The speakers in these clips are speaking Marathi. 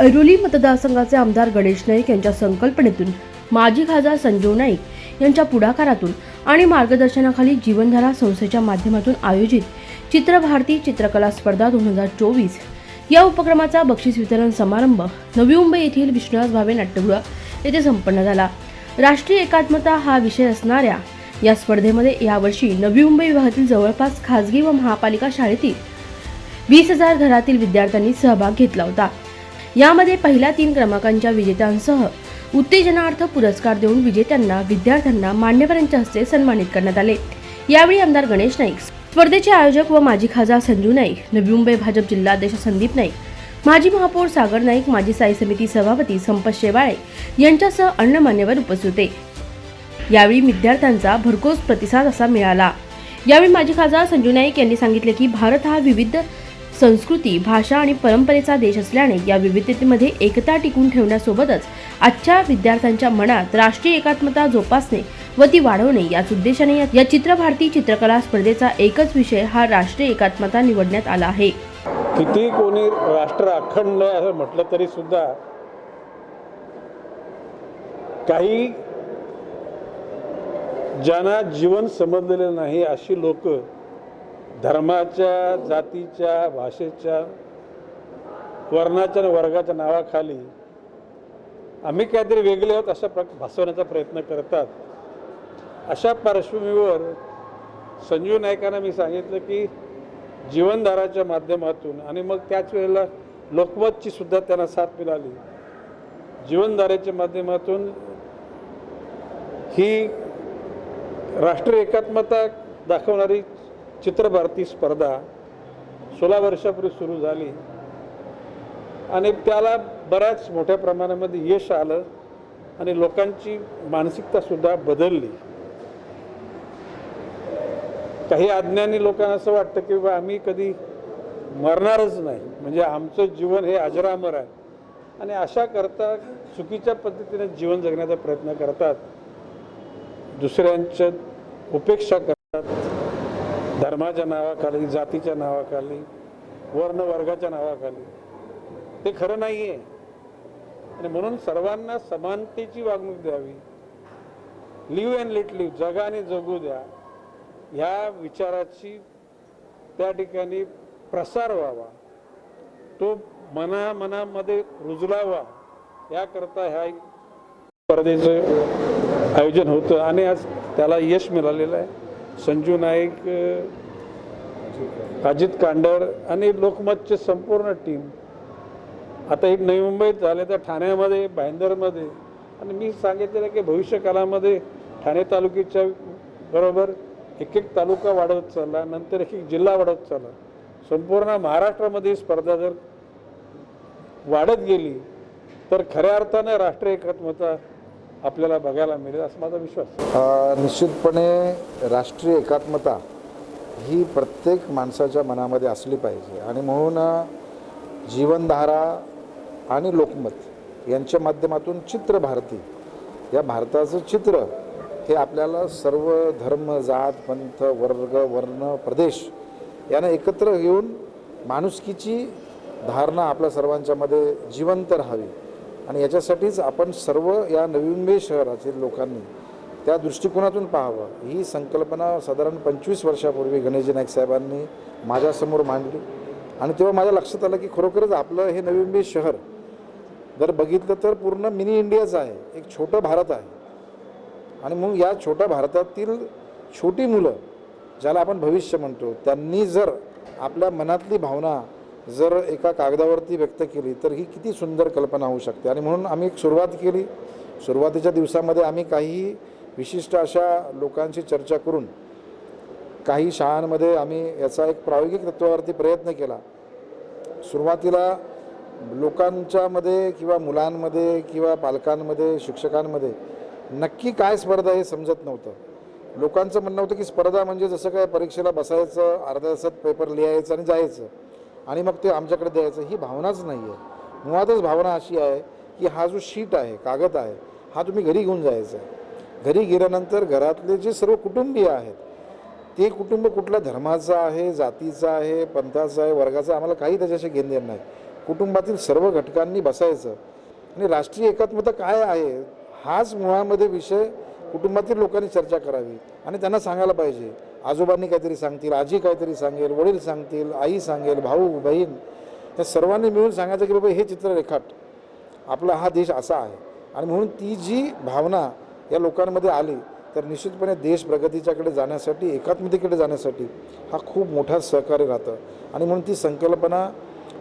ऐरोली मतदारसंघाचे आमदार गणेश नाईक यांच्या संकल्पनेतून माजी खासदार संजीव नाईक यांच्या पुढाकारातून आणि मार्गदर्शनाखाली जीवनधारा संस्थेच्या माध्यमातून आयोजित चित्रभारती चित्रकला स्पर्धा दोन हजार चोवीस या उपक्रमाचा बक्षीस वितरण समारंभ नवी मुंबई येथील विश्वनाथ भावे नाट्यगृह येथे संपन्न झाला. राष्ट्रीय एकात्मता हा विषय असणाऱ्या या स्पर्धेमध्ये यावर्षी नवी मुंबई विभागातील जवळपास खासगी व महापालिका शाळेतील वीस हजार घरातील विद्यार्थ्यांनी सहभाग घेतला होता. यामध्ये पहिल्या तीन क्रमांकांच्या विजेत्यांसह उत्तेजनार्थ पुरस्कार देऊन विजेत्यांना विद्यार्थ्यांना मान्यवरांच्या हस्ते सन्मानित करण्यात आले. यावेळी आमदार गणेश नाईक स्पर्धेचे आयोजक व माजी खासदार संजू नाईक नवी मुंबई भाजप जिल्हाध्यक्ष संदीप नाईक माजी महापौर सागर नाईक माजी साई समिती सभापती संपत शेवाळे यांच्यासह अन्य मान्यवर उपस्थित होते. यावेळी विद्यार्थ्यांचा भरघोस प्रतिसाद असा मिळाला. यावेळी माजी खासदार संजू नाईक यांनी सांगितले की भारत हा विविध संस्कृती भाषा आणि परंपरेचा देश असल्याने या विविधतेमध्ये एकता टिकून ठेवण्यासोबतच आजच्या विद्यार्थ्यांच्या मनात राष्ट्रीय एकात्मता जोपासणे व ती वाढवणे याच उद्देशाने या- चित्र चित्रभारती चित्रकला स्पर्धेचा एकच विषय हा राष्ट्रीय एकात्मता निवडण्यात आला आहे. किती कोणी राष्ट्र अखंड असं म्हटलं तरी सुद्धा काही ज्यांना जीवन समजलेलं नाही अशी लोक धर्माच्या जातीच्या भाषेच्या वर्णाच्या आणि वर्गाच्या नावाखाली आम्ही काहीतरी वेगळे आहोत अशा प्र भासवण्याचा प्रयत्न करतात. अशा पार्श्वभूमीवर संजीव नाईकांना मी सांगितलं की जीवनधाराच्या माध्यमातून आणि मग त्याच वेळेला लोकमतची सुद्धा त्यांना साथ मिळाली. जीवनधारेच्या माध्यमातून ही राष्ट्रीय एकात्मता दाखवणारी चित्रभारती स्पर्धा सोळा वर्षापूर्वी सुरू झाली. आणि त्याला बऱ्याच मोठ्या प्रमाणामध्ये यश आलं आणि लोकांची मानसिकतासुद्धा बदलली. काही अज्ञानी लोकांना असं वाटतं की बा आम्ही कधी मरणारच नाही. म्हणजे आमचं जीवन हे अजरामर आहे. आणि अशा करता चुकीच्या पद्धतीने जीवन जगण्याचा प्रयत्न करतात. दुसऱ्यांच्या उपेक्षा करतात. धर्माच्या नावाखाली जातीच्या नावाखाली वर्ण वर्गाच्या नावाखाली. ते खरं नाही आहे आणि म्हणून सर्वांना समानतेची वागणूक द्यावी. लिव्ह अँड लेट लिव्ह जगाने जगू द्या. ह्या विचाराची त्या ठिकाणी प्रसार व्हावा. तो मना मनामध्ये रुजलावा. याकरता ह्या स्पर्धेचं आयोजन होतं आणि आज त्याला यश मिळालेलं आहे. संजू नाईक अजित कांडर आणि लोकमतचे संपूर्ण टीम. आता एक नवी मुंबईत झाले तर ठाण्यामध्ये भाईंदरमध्ये आणि मी सांगितलेलं की भविष्यकालामध्ये ठाणे तालुक्याच्या बरोबर एक एक तालुका वाढवत चालला नंतर एक एक जिल्हा वाढवत चालला. संपूर्ण महाराष्ट्रामध्ये स्पर्धा जर वाढत गेली तर खऱ्या अर्थानं राष्ट्रीय एकात्मता आपल्याला बघायला मिळेल असा माझा विश्वास. निश्चितपणे राष्ट्रीय एकात्मता ही प्रत्येक माणसाच्या मनामध्ये असली पाहिजे. आणि म्हणून जीवनधारा आणि लोकमत यांच्या माध्यमातून चित्र भारती या भारताचं चित्र हे आपल्याला सर्व धर्म जात पंथ वर्ग वर्ण प्रदेश यांना एकत्र घेऊन माणुसकीची धारणा आपल्या सर्वांच्यामध्ये जिवंत राहावी. आणि याच्यासाठीच आपण सर्व या नवीमुंबई शहरातील लोकांनी त्या दृष्टिकोनातून पाहावं. ही संकल्पना साधारण पंचवीस वर्षापूर्वी गणेशजी नाईक साहेबांनी माझ्यासमोर मांडली. आणि तेव्हा माझ्या लक्षात आलं की खरोखरच आपलं हे नवी मुंबई शहर जर बघितलं तर पूर्ण मिनी इंडियाचं आहे. एक छोटं भारत आहे. आणि मग या छोट्या भारतातील छोटी मुलं ज्याला आपण भविष्य म्हणतो त्यांनी जर आपल्या मनातली भावना जर एका कागदावरती व्यक्त केली तर ही किती सुंदर कल्पना होऊ शकते. आणि म्हणून आम्ही एक सुरुवात केली. सुरुवातीच्या दिवसामध्ये आम्ही काही विशिष्ट अशा लोकांशी चर्चा करून काही शाळांमध्ये आम्ही याचा एक प्रायोगिक तत्वावरती प्रयत्न केला. सुरुवातीला लोकांच्यामध्ये किंवा मुलांमध्ये किंवा पालकांमध्ये शिक्षकांमध्ये नक्की काय स्पर्धा हे समजत नव्हतं. लोकांचं म्हणणं होतं की स्पर्धा म्हणजे जसं काय परीक्षेला बसायचं अर्ध्या तासात पेपर लिहायचं आणि जायचं. आणि मग ते आमच्याकडे द्यायचं ही भावनाच नाही आहे मुळातच भावना अशी आहे की हा जो शीट आहे कागद आहे हा तुम्ही घरी घेऊन जायचा आहे. घरी गेल्यानंतर घरातले जे सर्व कुटुंबीय आहेत ते कुटुंब कुठल्या धर्माचं आहे जातीचं आहे पंथाचं आहे वर्गाचं आहे, आम्हाला काही त्याच्याशी घेणं देणं नाही. कुटुंबातील सर्व घटकांनी बसायचं. आणि राष्ट्रीय एकात्मता काय आहे हाच मुळामध्ये विषय कुटुंबातील लोकांनी चर्चा करावी आणि त्यांना सांगायला पाहिजे. आजोबांनी काहीतरी सांगतील आजी काहीतरी सांगेल वडील सांगतील आई सांगेल भाऊ बहीण या सर्वांनी मिळून सांगायचं की बाबा हे चित्र रेखाट आपला हा देश असा आहे. आणि म्हणून ती जी भावना या लोकांमध्ये आली तर निश्चितपणे देश प्रगतीच्याकडे जाण्यासाठी एकात्मतेकडे जाण्यासाठी हा खूप मोठा सहकार्य राहतं. आणि म्हणून ती संकल्पना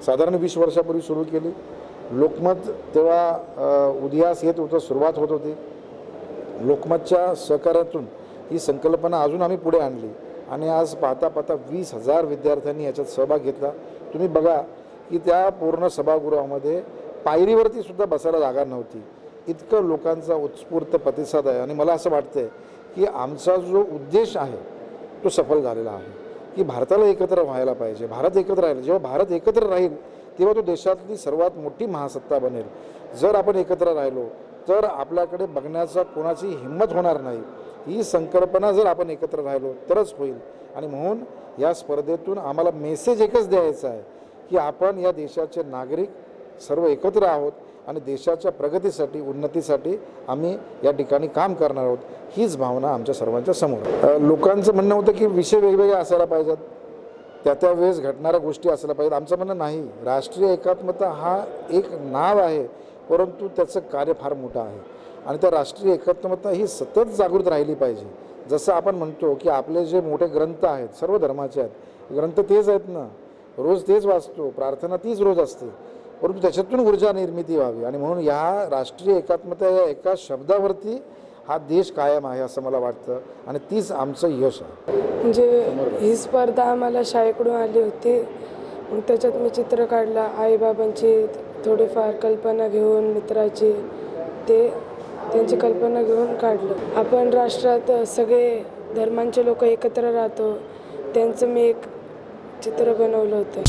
साधारण वीस वर्षापूर्वी सुरू केली. लोकमत तेव्हा उदयास येत होतं सुरुवात होत होती. लोकमतच्या सहकार्यातून ही संकल्पना अजून आम्ही पुढे आणली. आणि आज पाहता पाहता वीस हजार विद्यार्थ्यांनी याच्यात सहभाग घेतला. तुम्ही बघा की त्या पूर्ण सभागृहामध्ये पायरीवरती सुद्धा बसायला जागा नव्हती. इतकं लोकांचा उत्स्फूर्त प्रतिसाद आहे. आणि मला असं वाटतंय की आमचा जो उद्देश आहे तो सफल झालेला आहे. की भारताला एकत्र व्हायला पाहिजे. भारत एकत्र राहील. जेव्हा भारत एकत्र राहील तेव्हा तो देशातली सर्वात मोठी महासत्ता बनेल. जर आपण एकत्र राहिलो तर आपल्याकडे बघण्याचा कोणाची हिंमत होणार नाही. ही संकल्पना जर आपण एकत्र राहिलो तरच होईल. आणि म्हणून या स्पर्धेतून आम्हाला मेसेज एकच द्यायचा आहे की आपण या देशाचे नागरिक सर्व एकत्र आहोत आणि देशाच्या प्रगतीसाठी उन्नतीसाठी आम्ही या ठिकाणी काम करणार आहोत. हीच भावना आमच्या सर्वांच्या समोर लोकांचं म्हणणं होतं की विषय वेगवेगळे असायला पाहिजेत. त्या त्या वेळेस घडणाऱ्या गोष्टी असायला पाहिजेत. आमचं म्हणणं नाही. राष्ट्रीय एकात्मता हा एक नाव आहे परंतु त्याचं कार्य फार मोठं आहे. आणि त्या राष्ट्रीय एकात्मता ही सतत जागृत राहिली पाहिजे. जसं आपण म्हणतो की आपले जे मोठे ग्रंथ आहेत सर्व धर्माचे आहेत ग्रंथ तेच आहेत ना. रोज तेच वाचतो प्रार्थना तीच रोज असते. परंतु त्याच्यातून ऊर्जा निर्मिती व्हावी. आणि म्हणून ह्या राष्ट्रीय एकात्मता या एका शब्दावरती हा देश कायम आहे असं मला वाटतं. आणि तीच आमचं यश आहे. म्हणजे ही स्पर्धा आम्हाला शाळेकडून आली होती. मग त्याच्यात मी चित्र काढला. आईबाबांची थोडीफार कल्पना घेऊन मित्राची ते त्यांची कल्पना घेऊन काढलं. आपण राष्ट्रात सगळे धर्मांचे लोक एकत्र राहतो. त्यांचं मी एक चित्र बनवलं होतं.